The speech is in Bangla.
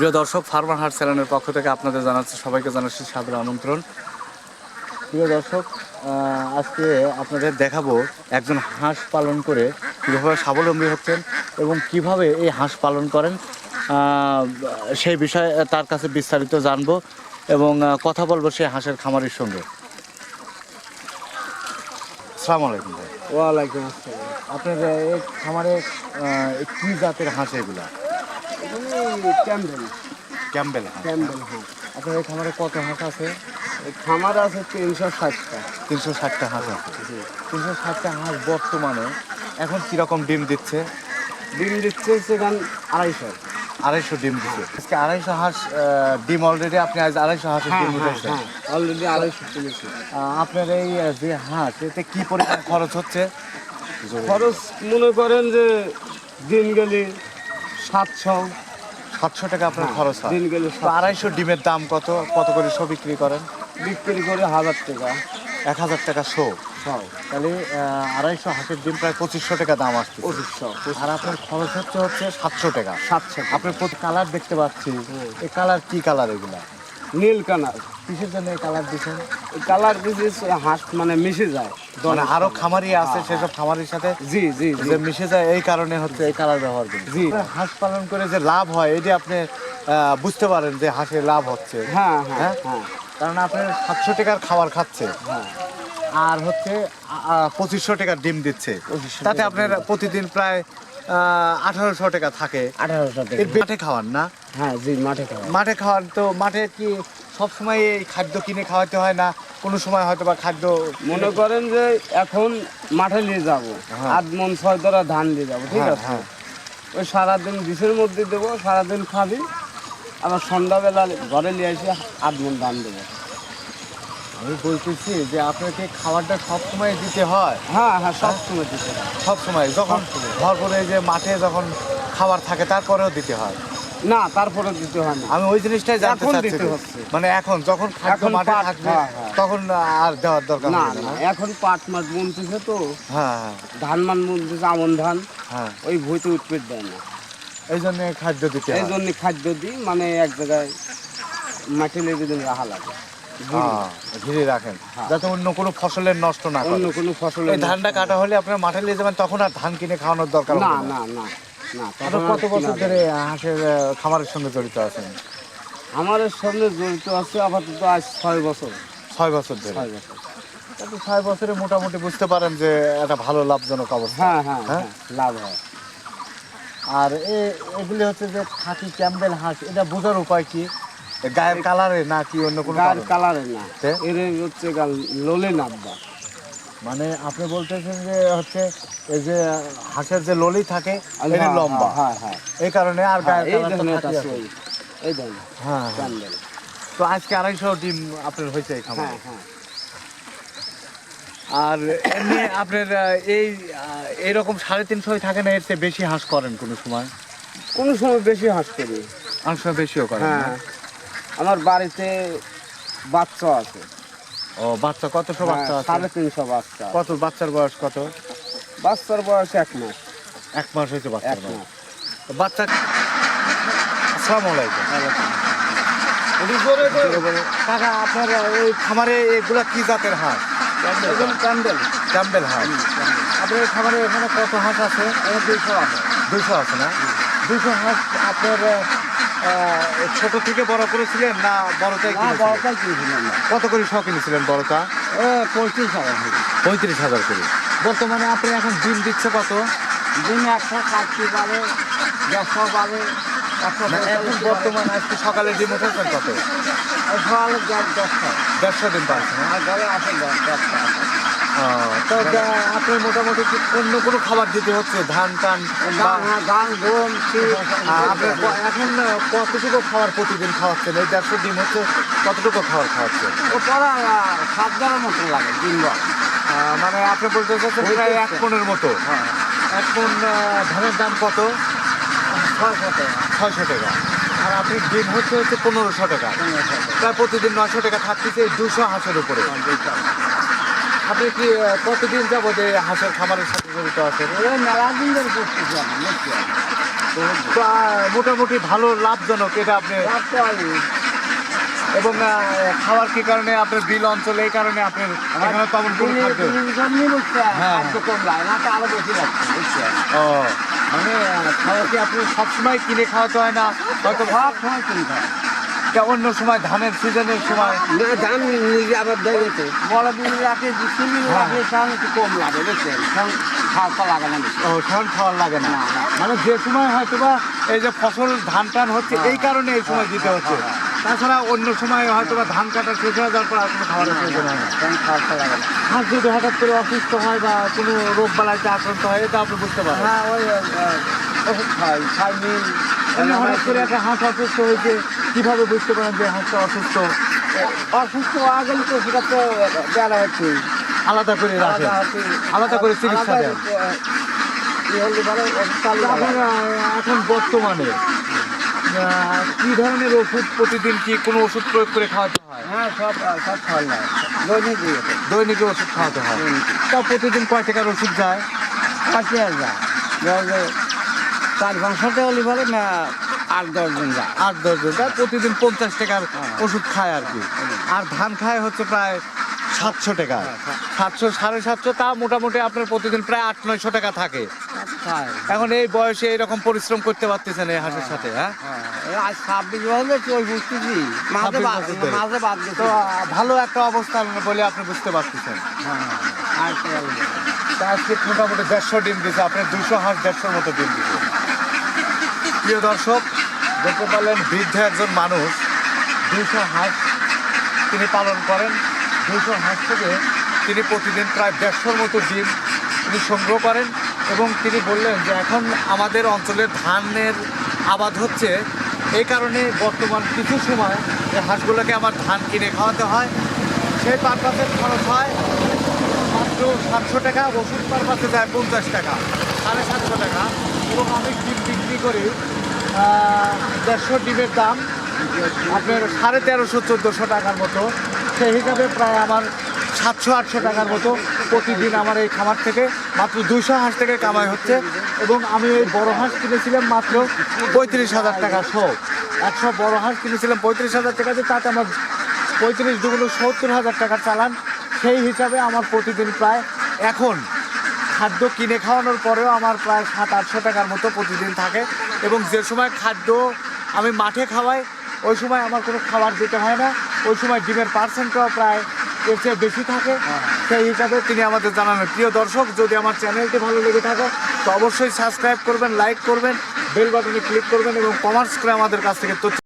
প্রিয় দর্শক ফার্মার হাট চ্যানেলের পক্ষ থেকে আপনাদের জানাচ্ছি সবাইকে জানাচ্ছি সাদর আমন্ত্রণ। প্রিয় দর্শক আজকে আপনাদের দেখাবো একজন হাঁস পালন করে কীভাবে স্বাবলম্বী হচ্ছেন এবং কীভাবে এই হাঁস পালন করেন। সেই বিষয়ে তার কাছে বিস্তারিত জানব এবং কথা বলব সেই হাঁসের খামারের সঙ্গে। সালাম আলাইকুম ওয়ালাইকুম আসসালাম। আপনার এই খামারে কী জাতের হাঁস এগুলা? এখানে ক্যাম্বেল ক্যাম্বেল হাঁস হ্যাঁ। আপনার এই খামারে কত হাঁস আছে? এই খামার আছে তিনশো ষাটটা। তিনশো ষাটটা হাঁস আছে। তিনশো ষাটটা হাঁস বর্তমানে এখন কীরকম ডিম দিচ্ছে? ডিম দিচ্ছে সেখান আড়াইশো। আড়াইশো ডিম দিচ্ছে। আজকে আড়াইশো হাঁস ডিম অলরেডি আপনি আজ আড়াইশো হাঁসের হ্যাঁ ডিম হ্যাঁ উঠেছেন হ্যাঁ অলরেডি আড়াইশো তুলেছি। আপনার এই যে হাঁস এতে কি পরিমাণ খরচ হচ্ছে? খরচ মনে করেন যে দিন গেলে সাতশো সাতশো টাকা আপনার হ্যাঁ, খরচ হয়। দিন গেলে তো আড়াইশো ডিমের দাম কত? কত করে শো বিক্রি করেন? বিক্রি করে হাজার টাকা। এক হাজার টাকা শো। সব তাহলে আড়াইশো হাঁসের ডিম প্রায় পঁচিশশো টাকা দাম আসছে পঁচিশশো আর আপনার খরচ হচ্ছে হচ্ছে সাতশো টাকা। সাতশো আপনার প্রতি কালার দেখতে পাচ্ছি। এই কালার কি কালার এগুলা? নীল কালার। কিসের জন্য এই কালার দিচ্ছেন? কালার দিয়েছে হাঁস মানে মিশে যায়। মানে আরও খামারি আছে সেসব খামারির সাথে জি জি যে মিশে যায় এই কারণে হচ্ছে এই কালার ব্যবহার করি। জি। হাঁস পালন করে যে লাভ হয় এটি আপনি বুঝতে পারেন যে হাঁসের লাভ হচ্ছে। হ্যাঁ হ্যাঁ হ্যাঁ? হ্যাঁ। কারণ আপনার সাতশো টাকার খাবার খাচ্ছে। হ্যাঁ। আর হচ্ছে পঁচিশশো টাকার ডিম দিচ্ছে। তাতে আপনার প্রতিদিন প্রায় আঠারোশো টাকা থাকে। আঠারোশো টাকা। খাওয়ান না। হ্যাঁ জি মাঠে খাওয়া মাঠে খাওয়ান তো মাঠে কি সব সময় এই খাদ্য কিনে খাওয়াতে হয় না? কোনো সময় হয়তো বা খাদ্য মনে করেন যে এখন মাঠে নিয়ে যাব হ্যাঁ। আট মন ছয় ধরা ধান নিয়ে যাব ঠিক হ্যাঁ, আছে? হ্যাঁ। ওই সারাদিন বিষের মধ্যে দেবো সারাদিন খাবি আবার সন্ধ্যাবেলা ঘরে নিয়ে এসে আট মন ধান দেবো। আমি বলতেছি যে আপনাকে খাবারটা সব সময় দিতে হয়। হ্যাঁ হ্যাঁ সব সময় দিতে হয়। সব সময় যখন ভর করে যে মাঠে যখন খাবার থাকে তারপরেও দিতে হয়। না তারপরে দিতে হয় না। আমি ওই জিনিসটাই জানতে চাচ্ছি মানে এখন যখন খাদ্য মাঠে থাকবে। তখন আর দেওয়ার দরকার না এখন পাট মাছ বুনতেছে তো হ্যাঁ হ্যাঁ। ধান মান বুনতেছে আমন ধান হ্যাঁ। ওই ভুইতে উৎপেট দেয় না। এই জন্য খাদ্য দিতে এই জন্য খাদ্য দিই মানে এক জায়গায় মাটি লেগে দিন রাখা লাগে হ্যাঁ, ঘিরে রাখেন হ্যাঁ। যাতে অন্য কোনো ফসলের নষ্ট না অন্য কোনো ফসল এই ধানটা কাটা হলে আপনার মাঠে নিয়ে যাবেন তখন আর ধান কিনে খাওয়ানোর দরকার না। না না। কত বছর ধরে হাঁসের খামারের সঙ্গে জড়িত আছেন? আমার এর সঙ্গে জড়িত আছে আপাতত আজ ছয় বছর। ছয় বছর ধরে। ছয় বছর। ছয় বছরে মোটামুটি বুঝতে পারেন যে একটা ভালো লাভজনক অবস্থা। হ্যাঁ হ্যাঁ হ্যাঁ? হ্যাঁ লাভ হয়। আর এ- এগুলি হচ্ছে যে খাঁটি ক্যাম্বেল হাঁস এটা বোঝার উপায় কি? গায়ের কালারে না কি অন্য কোনো গায়ের? কালারে না? এর হচ্ছে লোলে নাব্বা। মানে আপনি বলতেছেন যে হচ্ছে এই যে হাঁসের যে ললি থাকে এটা হ্যাঁ, লম্বা। হ্যাঁ হ্যাঁ এই কারণে আর হ্যাঁ, এই এই। তো আজকে আড়াইশো ডিম আপনার হয়েছে এই খামারে। আর এমনি আপনার এই আহ, এইরকম সাড়ে তিনশোই থাকে না এর চেয়ে বেশি হাঁস করেন কোনো সময়? কোনো সময় বেশি হাঁস করি। অনেক সময় বেশিও করেন হ্যাঁ। আমার বাড়িতে বাচ্চা আছে। ও বাচ্চা কতশো বাচ্চা হ্যাঁ, আছে? সাড়ে তিনশো বাচ্চা। কত বাচ্চার বয়স কত? বাচ্চার বয়স এক মাস। এক মাস হয়েছে বাচ্চার এক বয়স। মাস। বাচ্চা আসসালামু আলাইকুম। কাকা আপনার এই খামারে এগুলা কি জাতের হাঁস? ক্যান্ডেল ক্যাম্বেল হাঁস। আপনার খামারে এখানে কত হাঁস আছে? দুইশো আছে। দুশো আছে না? দুশো হাঁস আপনার আহ, ছোট থেকে বড় করেছিলেন না বড়টাই কিনেছিলেন? বড়টাই কিনেছিলাম। না কত করে শ কিনেছিলেন বড়টা? পঁয়ত্রিশ টাকা পঁয়ত্রিশ হাজার করে। বর্তমানে আপনি এখন ডিম দিচ্ছে কত? দিনে একশো কাটতে পারে দেড়শো না, এখন বর্তমান আজকে সকালে ডিম উঠেছেন কত? সকালে দশটা দেড়শো। ডিম পাচ্ছেন? আর ঘরে আসে দশটা তো আপনার মোটামুটি কি অন্য কোনো খাবার দিতে হচ্ছে? ধান টান ধান গম এখন কতটুকু খাবার প্রতিদিন খাওয়াচ্ছেন? এই দেড়শো ডিম হচ্ছে কতটুকু খাবার খাওয়াচ্ছেন? সাত মতো লাগে দিনবার মানে আপনি বলতে চাচ্ছেন প্রায় এক পনেরো মতো? হ্যাঁ। এক পন ধানের দাম কত? ছয়শো টাকা। ছয়শো টাকা। আর আপনি ডিম হচ্ছে হচ্ছে পনেরোশো টাকা। প্রায় প্রতিদিন নয়শো টাকা থাকতেছে দুশো হাঁসের উপরে। আপনি কি কতদিন যাবত এই হাঁসের খামারের সাথে জড়িত আছেন? ওই মেলা দিন ধরে করতেছি তো, মোটামুটি ভালো লাভজনক এটা আপনি এবং খাওয়ার কি কারণে আপনার বিল অঞ্চলে এই কারণে আপনার এখানে তেমন কোনো খাদ্য হ্যাঁ। আরও বেশি লাগছে ও মানে খাওয়া কি আপনি সবসময় কিনে খাওয়াতে হয় না? হয়তো সব সময় হয় এটা অন্য সময় ধানের সিজনের সময় ধান নিজে আবার দেয় গেছে। বড় দিন রাখে দিন হ্যাঁ। রাখে তখন একটু কম লাগে বুঝছেন? তখন খাওয়া লাগে না। ও সন খাওয়ার লাগে না। মানে যে সময় হয়তো বা এই যে ফসল ধান টান হচ্ছে এই কারণে এই সময় দিতে হচ্ছে। তাছাড়া অন্য সময় হয়তো বা ধান কাটা শেষ হয়ে যাওয়ার পর আর কোনো খাওয়ার প্রয়োজন হয় না। তখন খাওয়া লাগে না। হাঁস যদি হঠাৎ করে অসুস্থ হয় বা কোনো রোগ বালাইতে আক্রান্ত হয় এটা আপনি বুঝতে পারেন হ্যাঁ ওই ওষুধ খাই খাই মিল হঠাৎ করে একটা হাঁস অসুস্থ হয়েছে। কীভাবে বুঝতে পারেন যে হাঁসটা অসুস্থ? অসুস্থ হওয়া গেলে তো সেটা তো বেড়া হচ্ছে। আলাদা করে রাখেন। আলাদা করে চিকিৎসা দেন। ইয়ে এখন বর্তমানে কি ধরনের ওষুধ প্রতিদিন কি কোনো ওষুধ প্রয়োগ করে খাওয়াতে হয়? হ্যাঁ সব সব খাওয়া যায় দৈনিক দৈনিক ওষুধ খাওয়াতে হয়। তা প্রতিদিন কয় টাকার ওষুধ যায়? পাঁচি আর যায় চার পাঁচশোটা হলে না আট দশ দিন যায়। আট দশ দিন প্রতিদিন পঞ্চাশ টাকার হ্যাঁ। ওষুধ খায় আর কি। আর ধান খায় হচ্ছে প্রায় সাতশো টাকা। সাতশো সাড়ে সাতশো তা মোটামুটি আপনার প্রতিদিন প্রায় আট নয়শো টাকা থাকে। এখন এই বয়সে এরকম পরিশ্রম করতে পারতেছেন এই হাঁসের সাথে হ্যাঁ? হ্যাঁ, আজ ছাব্বিশ বছর ওই বুঝতেছি মাঝে বাদ তো ভালো একটা অবস্থা বলে আপনি বুঝতে পারতেছেন। হ্যাঁ আজকে মোটামুটি দেড়শো ডিম দিছে আপনার দুশো হাঁস দেড়শোর মতো ডিম দিছে। প্রিয় দর্শক, দেখতে পারলেন বৃদ্ধ একজন মানুষ দুশো হাঁস তিনি পালন করেন। দুশো হাঁস থেকে তিনি প্রতিদিন প্রায় দেড়শোর মতো ডিম তিনি সংগ্রহ করেন এবং তিনি বললেন যে এখন আমাদের অঞ্চলে ধানের আবাদ হচ্ছে। এই কারণে বর্তমান কিছু সময় এই হাঁসগুলোকে আমার ধান কিনে খাওয়াতে হয়। সেই পারপাসের খরচ হয় মাত্র সাতশো টাকা, ওষুধ পারপাসে যায় পঞ্চাশ টাকা, সাড়ে সাতশো টাকা। এবং আমি ডিম করি। দেড়শো ডিমের দাম। আপনার সাড়ে তেরোশো, চোদ্দোশো টাকার মতো। সেই হিসাবে প্রায় আমার সাতশো, আটশো টাকার মতো প্রতিদিন আমার এই খামার থেকে মাত্র দুইশো হাঁস থেকে কামাই হচ্ছে এবং আমি এই বড় হাঁস কিনেছিলাম মাত্র পঁয়ত্রিশ হাজার টাকা শো। একশো বড় হাঁস কিনেছিলাম পঁয়ত্রিশ হাজার টাকা দিয়ে, তাতে আমার পঁয়ত্রিশ দুগুলো সত্তর হাজার টাকার চালান। সেই হিসাবে আমার প্রতিদিন প্রায় এখন খাদ্য কিনে খাওয়ানোর পরেও আমার প্রায় সাত, আটশো টাকার মতো প্রতিদিন থাকে। এবং যে সময় খাদ্য আমি মাঠে খাওয়াই, ওই সময় আমার কোনো খাবার দিতে হয় না। ওই সময় ডিমের পার্সেন্টটাও প্রায় এর চেয়ে বেশি থাকে। সেই হিসাবে তিনি আমাদের জানালেন। প্রিয় দর্শক, যদি আমার চ্যানেলটি ভালো লেগে থাকে, তো অবশ্যই সাবস্ক্রাইব করবেন, লাইক করবেন, বেল বাটনে ক্লিক করবেন এবং কমার্স করে আমাদের কাছ থেকে তথ্য